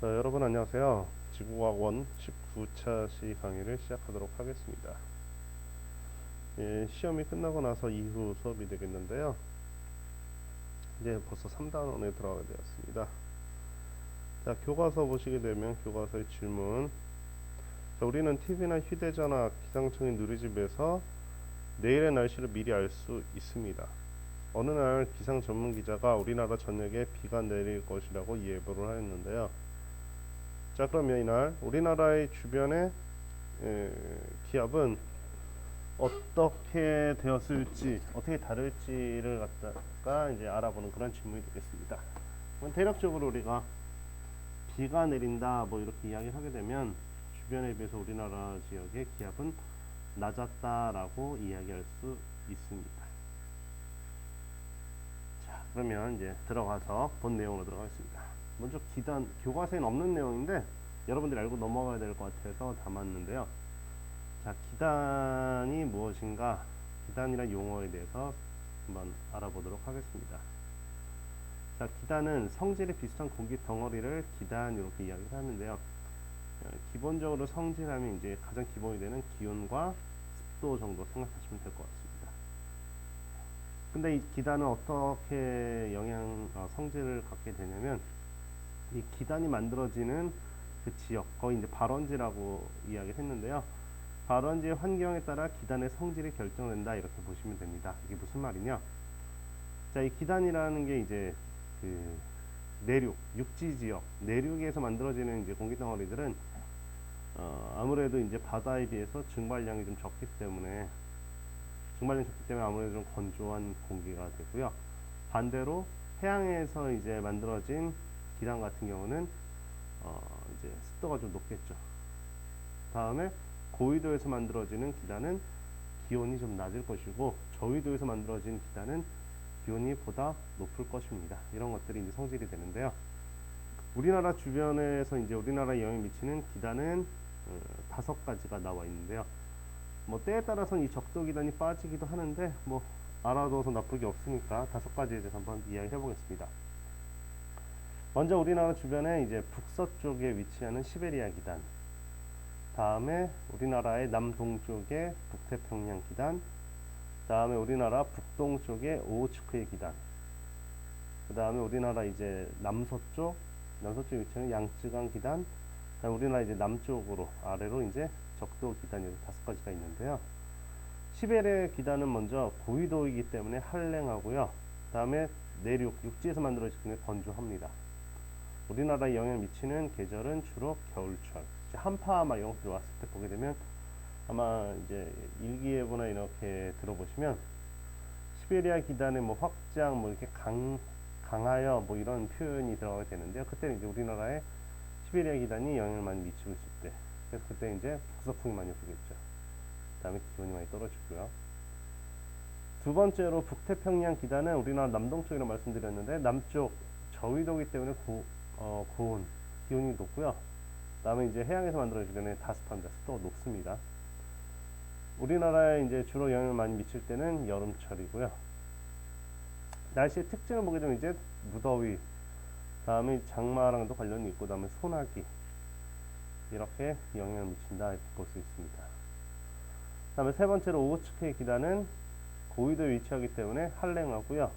자, 여러분 안녕하세요. 지구과학원 19차 시 강의를 시작하도록 하겠습니다. 예, 시험이 끝나고 나서 이후 수업이 되겠는데요. 이제 벌써 3단원에 들어가게 되었습니다. 자, 교과서 보시게 되면 교과서의 질문. 자, 우리는 TV나 휴대전화, 기상청의 누리집에서 내일의 날씨를 미리 알 수 있습니다. 어느 날 기상 전문 기자가 우리나라 전역에 비가 내릴 것이라고 예보를 하였는데요. 자 그러면 이날 우리나라의 주변의 에, 기압은 어떻게 되었을지 어떻게 다를지를 갖다가 이제 알아보는 그런 질문이 되겠습니다. 대략적으로 우리가 비가 내린다 뭐 이렇게 이야기를 하게 되면 주변에 비해서 우리나라 지역의 기압은 낮았다라고 이야기할 수 있습니다. 자 그러면 이제 들어가서 본 내용으로 들어가겠습니다. 먼저 기단 교과서에는 없는 내용인데 여러분들이 알고 넘어가야 될 것 같아서 담았는데요. 자 기단이 무엇인가 기단이란 용어에 대해서 한번 알아보도록 하겠습니다. 자 기단은 성질이 비슷한 공기 덩어리를 기단 이렇게 이야기를 하는데요. 어, 기본적으로 성질하면 이제 가장 기본이 되는 기온과 습도 정도 생각하시면 될 것 같습니다. 근데 이 기단은 어떻게 영향 어, 성질을 갖게 되냐면 이 기단이 만들어지는 그 지역 거의 이제 발원지라고 이야기를 했는데요. 발원지의 환경에 따라 기단의 성질이 결정된다 이렇게 보시면 됩니다. 이게 무슨 말이냐? 자, 이 기단이라는 게 이제 그 내륙, 육지 지역, 내륙에서 만들어지는 이제 공기 덩어리들은 어, 아무래도 이제 바다에 비해서 증발량이 좀 적기 때문에 증발량이 적기 때문에 아무래도 좀 건조한 공기가 되고요. 반대로 해양에서 이제 만들어진 기단 같은 경우는 어 이제 습도가 좀 높겠죠. 다음에 고위도에서 만들어지는 기단은 기온이 좀 낮을 것이고 저위도에서 만들어진 기단은 기온이 보다 높을 것입니다. 이런 것들이 이제 성질이 되는데요. 우리나라 주변에서 이제 우리나라에 영향을 미치는 기단은 어, 다섯 가지가 나와 있는데요. 뭐 때에 따라서는 이 적도 기단이 빠지기도 하는데 뭐 알아둬서 나쁠 게 없으니까 다섯 가지에 대해서 한번 이야기해 보겠습니다. 먼저 우리나라 주변에 이제 북서쪽에 위치하는 시베리아 기단, 다음에 우리나라의 남동쪽에 북태평양 기단, 다음에 우리나라 북동쪽에 오호츠크의 기단, 그 다음에 우리나라 이제 남서쪽, 남서쪽에 위치하는 양쯔강 기단, 그다음 우리나라 이제 남쪽으로 아래로 이제 적도 기단 이렇게 다섯 가지가 있는데요. 시베리아 기단은 먼저 고위도이기 때문에 한랭하고요. 다음에 내륙 육지에서 만들어지기 때문에 건조합니다. 우리나라에 영향을 미치는 계절은 주로 겨울철. 한파 막 이런 것들 왔을 때 보게 되면 아마 이제 일기예보나 이렇게 들어보시면 시베리아 기단의 뭐 확장 뭐 이렇게 강 강하여 뭐 이런 표현이 들어가게 되는데요. 그때는 이제 우리나라에 시베리아 기단이 영향을 많이 미치고 있을 때. 그래서 그때 이제 북서풍이 많이 불겠죠. 그 다음에 기온이 많이 떨어지고요. 두 번째로 북태평양 기단은 우리나라 남동쪽이라고 말씀드렸는데 남쪽 저위도기 때문에 고, 어, 고온, 기온이 높고요. 그다음에 이제 해양에서 때문에 다습합니다. 습도가 높습니다. 우리나라에 이제 주로 영향을 많이 미칠 때는 여름철이고요. 날씨의 특징을 보게 되면 이제 무더위, 다음에 장마랑도 관련이 있고, 다음에 소나기 이렇게 영향을 미친다 이렇게 볼 수 있습니다. 다음에 세 번째로 오호츠크의 기단은 고위도에 위치하기 때문에 한랭하고요.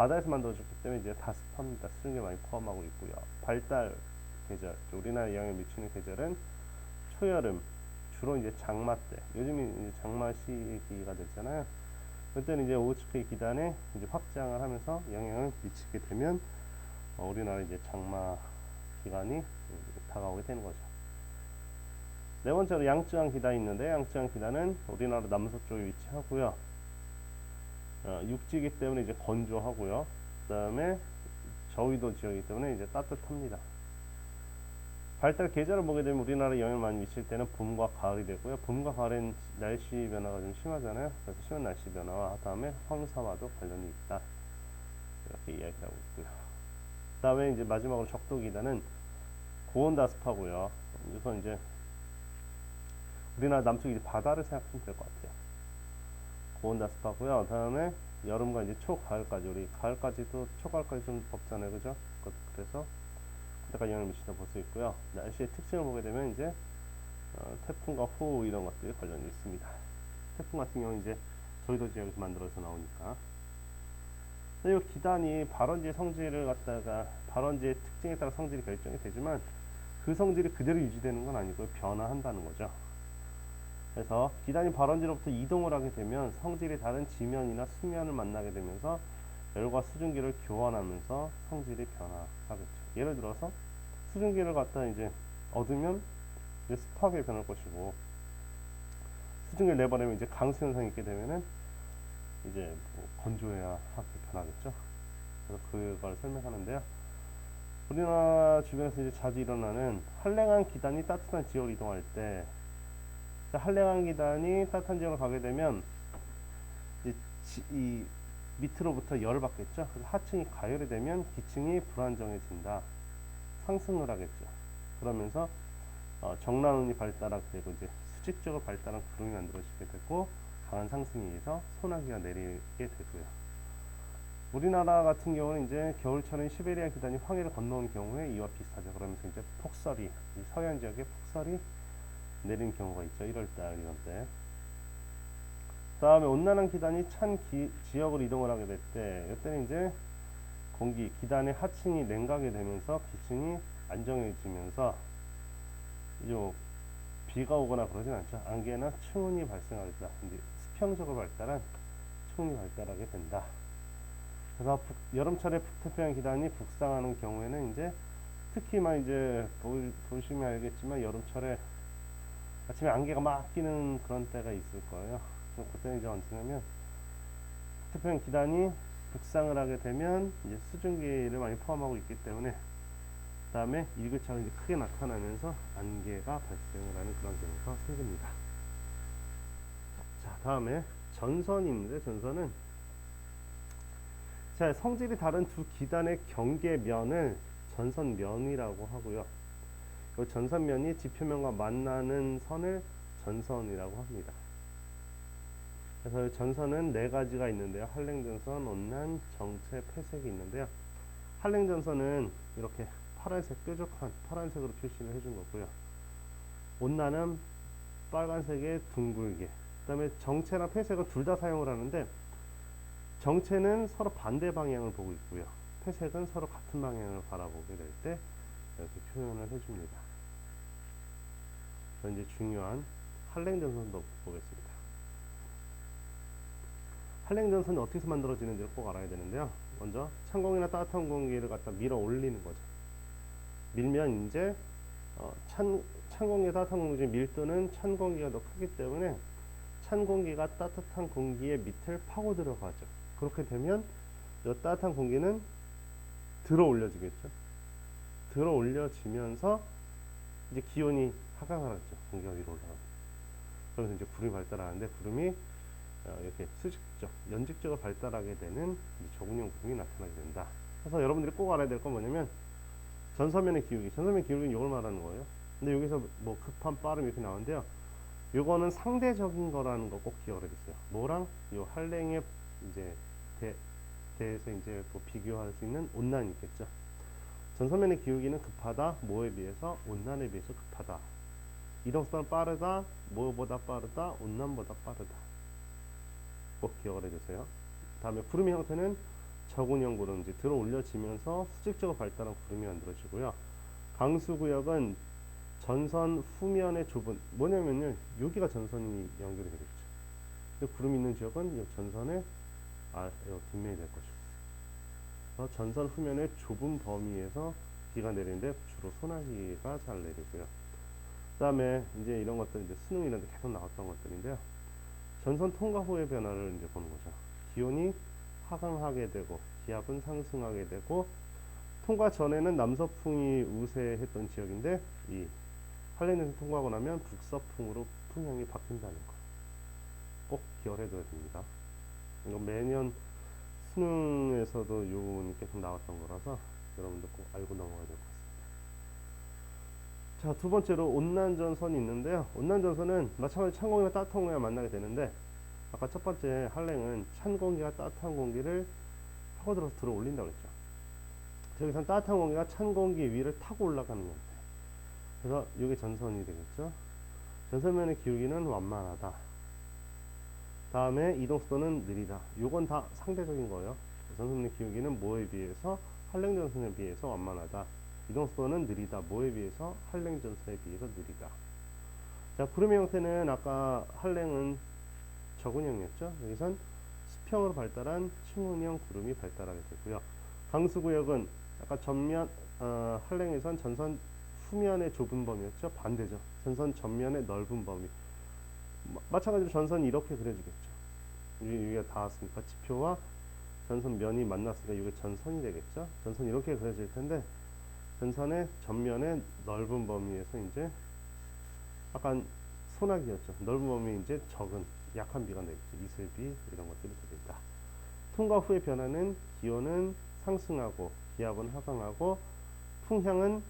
바다에서 만들어졌기 때문에 이제 다 습합니다. 수증기 많이 포함하고 있고요. 발달 계절, 우리나라에 영향을 미치는 계절은 초여름, 주로 이제 장마 때. 요즘이 이제 장마 시기가 됐잖아요. 그때는 이제 오호츠크의 기단에 이제 확장을 하면서 영향을 미치게 되면 어, 우리나라 이제 장마 기간이 다가오게 되는 거죠. 네 번째로 양쯔강 기단이 있는데 양쯔강 기단은 우리나라 남서쪽에 위치하고요. 어, 육지이기 때문에 이제 건조하고요. 그 다음에 저위도 지역이기 때문에 이제 따뜻합니다. 발달 계절을 보게 되면 우리나라에 영향을 많이 미칠 때는 봄과 가을이 되고요. 봄과 가을엔 날씨 변화가 좀 심하잖아요. 그래서 심한 날씨 변화와 다음에 황사와도 관련이 있다. 이렇게 이야기하고 있고요. 그 다음에 이제 마지막으로 적도 기단은 고온 다습하고요. 우선 이제 우리나라 남쪽 이제 바다를 생각하시면 될 것 같아요. 고온 다습하고요. 다음에 여름과 이제 초가을까지 우리 가을까지도 초가을까지 좀 덥잖아요, 그죠? 그- 그래서 바다가 영향을 미친다 볼 수 있고요. 날씨의 특징을 보게 되면 이제 어, 태풍과 호우 이런 것들이 관련이 있습니다. 태풍 같은 경우는 이제 저희도 지역에서 만들어서 나오니까. 이 기단이 발원지의 성질을 갖다가 발원지의 특징에 따라 성질이 결정이 되지만 그 성질이 그대로 유지되는 건 아니고요. 변화한다는 거죠. 그래서 기단이 발원지로부터 이동을 하게 되면 성질이 다른 지면이나 수면을 만나게 되면서 열과 수증기를 교환하면서 성질이 변화하겠죠. 예를 들어서 수증기를 갖다 이제 얻으면 이제 습하게 변할 것이고 수증기를 내버리면 이제 강수 현상이 있게 되면은 이제 뭐 건조해야 하게 변하겠죠. 그래서 그걸 설명하는데요. 우리나라 주변에서 이제 자주 일어나는 한랭한 기단이 따뜻한 지역으로 이동할 때 자, 한랭한 기단이 따뜻한 지역으로 가게 되면 지- 이 밑으로부터 열을 받겠죠. 그래서 하층이 가열이 되면 기층이 불안정해진다. 상승을 하겠죠. 그러면서 어, 정란운이 발달하게 되고 이제 수직적으로 발달한 구름이 만들어지게 되고 강한 상승에 의해서 소나기가 내리게 되고요. 우리나라 같은 경우는 이제 겨울철엔 시베리아 기단이 황해를 건너온 경우에 이와 비슷하죠. 그러면서 이제 폭설이 이 서해안 지역에 폭설이 내리는 경우가 있죠. 1월달 이런 때. 다음에 온난한 기단이 찬 기, 지역으로 이동을 하게 될 때, 이때는 이제 공기 기단의 하층이 냉각이 되면서 기층이 안정해지면서 요 비가 오거나 그러진 않죠. 안개나 충운이 발생하겠다. 이제 수평적으로 발달한 충운이 발달하게 된다. 그래서 북, 여름철에 북태평양 기단이 북상하는 경우에는 이제 특히만 이제 보, 보시면 알겠지만 여름철에 아침에 안개가 막 끼는 그런 때가 있을 거예요. 그때는 이제 언제냐면 북태평양 기단이 북상을 하게 되면 이제 수증기를 많이 포함하고 있기 때문에 그 다음에 일교차가 이제 크게 나타나면서 안개가 발생을 하는 그런 경우가 생깁니다. 자, 다음에 전선이 있는데 전선은 자, 성질이 다른 두 기단의 경계면을 전선면이라고 하고요. 이 전선면이 지표면과 만나는 선을 전선이라고 합니다. 그래서 이 전선은 네 가지가 있는데요. 한랭전선, 온난, 정체, 폐색이 있는데요. 한랭전선은 이렇게 파란색 뾰족한 파란색으로 표시를 해준 거고요. 온난은 빨간색에 둥글게. 그 다음에 정체나 폐색은 둘 다 사용을 하는데 정체는 서로 반대 방향을 보고 있고요. 폐색은 서로 같은 방향을 바라보게 될 때 이렇게 표현을 해줍니다. 이제 중요한 한랭전선도 보겠습니다. 한랭전선이 어떻게 만들어지는지를 꼭 알아야 되는데요. 먼저 찬 공기나 따뜻한 공기를 갖다 밀어 올리는 거죠. 밀면 이제 어, 찬, 찬 공기와 따뜻한 공기 중 밀도는 찬 공기가 더 크기 때문에 찬 공기가 따뜻한 공기의 밑을 파고 들어가죠. 그렇게 되면 이 따뜻한 공기는 들어 올려지겠죠. 들어 올려지면서 이제 기온이 하강하겠죠. 공기가 위로 올라가면. 그러면서 이제 구름이 발달하는데 구름이 어, 이렇게 수직적, 연직적으로 발달하게 되는 이 저군형 구름이 나타나게 된다. 그래서 여러분들이 꼭 알아야 될 건 뭐냐면 전서면의 기울기, 전서면 기울기는 이걸 말하는 거예요. 근데 여기서 뭐 급한 빠름 이렇게 나오는데요. 요거는 상대적인 거라는 거 꼭 기억을 해주세요. 뭐랑 요 한랭의 이제 대, 대해서 이제 뭐 비교할 수 있는 온난이 있겠죠. 전 서면의 기울기는 급하다, 뭐에 비해서 온난에 비해서 급하다. 이동속도는 빠르다, 뭐보다 빠르다, 온난보다 빠르다. 꼭 기억을 해주세요. 다음에 구름의 형태는 저군형 구름, 이제 들어 올려지면서 수직적으로 발달한 구름이 만들어지고요. 강수구역은 전선 후면의 좁은 뭐냐면요 여기가 전선이 연결이 되겠죠. 근데 구름 있는 지역은 이 전선의 아, 요 뒷면이 될 것이고. 그래서 전선 후면의 좁은 범위에서 비가 내리는데 주로 소나기가 잘 내리고요. 그 다음에 이제 이런 것들 이제 수능 이런 데 계속 나왔던 것들인데요. 전선 통과 후의 변화를 이제 보는 거죠. 기온이 하강하게 되고 기압은 상승하게 되고 통과 전에는 남서풍이 우세했던 지역인데 이 한랭전선 통과하고 나면 북서풍으로 풍향이 바뀐다는 거. 꼭 기억해 둬야 됩니다. 이건 매년 수능에서도 이 부분이 계속 나왔던 거라서 여러분들 꼭 알고 넘어가야 될 것 같습니다. 자, 두 번째로 온난전선이 있는데요. 온난전선은 마찬가지로 찬 공기와 따뜻한 공기가 만나게 되는데 아까 첫 번째 한랭은 찬 공기가 따뜻한 공기를 파고들어서 들어 올린다고 했죠. 저기선 따뜻한 공기가 찬 공기 위를 타고 올라가는 형태. 그래서 이게 전선이 되겠죠. 전선면의 기울기는 완만하다. 다음에 이동 속도는 느리다. 요건 다 상대적인 거예요. 전선의 기울기는 뭐에 비해서 한랭 전선에 비해서 완만하다. 이동 속도는 느리다. 뭐에 비해서 한랭 전선에 비해서 느리다. 자, 구름의 형태는 아까 한랭은 저근형이었죠. 여기선 수평으로 발달한 층운형 구름이 발달하게 되고요. 강수 구역은 아까 전면 어, 한랭에선 전선 후면의 좁은 범위였죠. 반대죠. 전선 전면의 넓은 범위. 마- 마찬가지로 전선이 이렇게 그려지겠죠. 여기, 여기가 닿았으니까 지표와 전선 면이 만났으니까 이게 전선이 되겠죠. 전선이 이렇게 그려질 텐데 전선의 전면의 넓은 범위에서 이제 약간 소나기였죠. 넓은 범위 이제 적은 약한 비가 내겠죠. 이슬비 이런 것들이 되겠다. 통과 후의 변화는 기온은 상승하고 기압은 하강하고 풍향은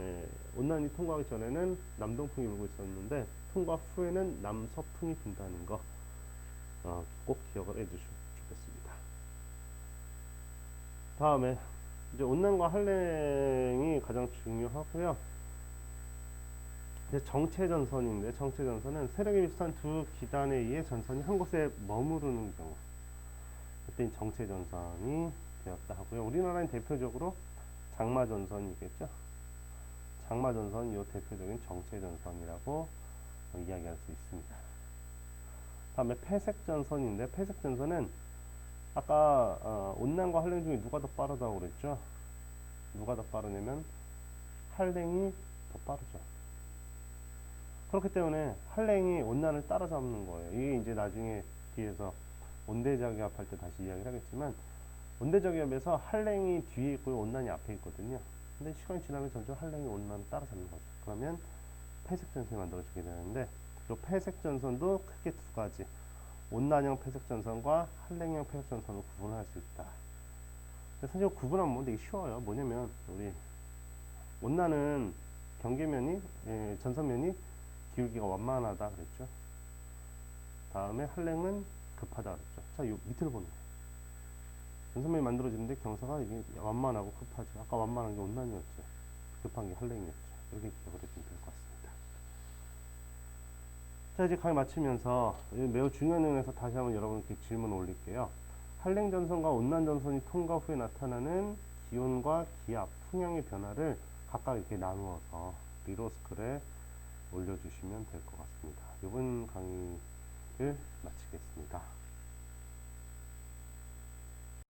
예, 온난이 통과하기 전에는 남동풍이 불고 있었는데 통과 후에는 남서풍이 분다는 거 어, 꼭 기억을 해주시면 좋겠습니다. 다음에 이제 온난과 한랭이 가장 중요하고요. 이제 정체전선인데 정체전선은 세력이 비슷한 두 기단에 의해 전선이 한 곳에 머무르는 경우 그때 정체전선이 되었다 하고요. 우리나라는 대표적으로 장마전선이겠죠. 장마전선이 요 대표적인 정체전선이라고 어, 이야기할 수 있습니다. 다음에 폐색전선인데 폐색전선은 아까 어, 온난과 한랭 중에 누가 더 빠르다고 그랬죠? 누가 더 빠르냐면 한랭이 더 빠르죠. 그렇기 때문에 한랭이 온난을 따라잡는 거예요. 이게 이제 나중에 뒤에서 온대저기압 할 때 다시 이야기를 하겠지만 온대저기압에서 한랭이 뒤에 있고 온난이 앞에 있거든요. 근데 시간이 지나면 점점 한랭이 온난을 따라잡는 거죠. 그러면 폐색 전선이 만들어지게 되는데 이 폐색 전선도 크게 두 가지 온난형 폐색 전선과 한랭형 폐색 전선을 구분할 수 있다. 사실 구분하면 뭐 되게 쉬워요. 뭐냐면 우리 온난은 경계면이 예, 전선면이 기울기가 완만하다 그랬죠. 다음에 한랭은 급하다 그랬죠. 자, 요 밑으로 보는 거예요. 전선면이 만들어지는데 경사가 이게 완만하고 급하죠. 아까 완만한 게 온난이었죠. 급한 게 한랭이었죠. 이렇게 강의 마치면서 이 매우 중요한 내용에서 다시 한번 여러분께 질문 올릴게요. 한랭 전선과 온난 전선이 통과 후에 나타나는 기온과 기압, 풍향의 변화를 각각 이렇게 나누어서 리로스클에 올려주시면 될 것 같습니다. 이번 강의를 마치겠습니다.